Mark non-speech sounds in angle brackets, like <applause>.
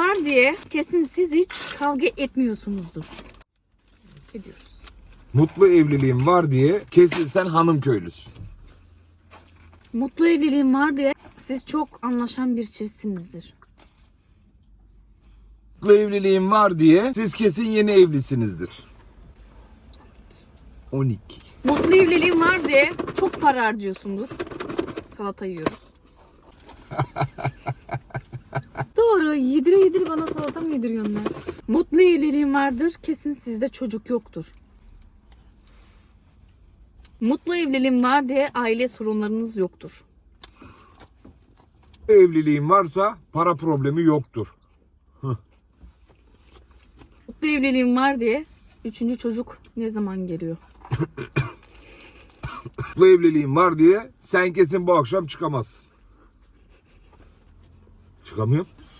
var diye kesin siz hiç kavga etmiyorsunuzdur. Ediyoruz. Mutlu evliliğin var diye kesin sen hanım köylüsün. Mutlu evliliğim var diye siz çok anlaşan bir çiftsinizdir. Mutlu evliliğin var diye siz kesin yeni evlisinizdir. 12. Mutlu evliliğim var diye çok para harcıyorsundur. Salata yiyoruz. <laughs> Doğru. Yedire yedire bana salata mı yediriyorsun ben? Mutlu evliliğim vardır. Kesin sizde çocuk yoktur. Mutlu evliliğim var diye aile sorunlarınız yoktur. Evliliğin varsa para problemi yoktur. Mutlu evliliğim var diye üçüncü çocuk ne zaman geliyor? Mutlu evliliğin var diye sen kesin bu akşam çıkamazsın. Çıkamıyorum.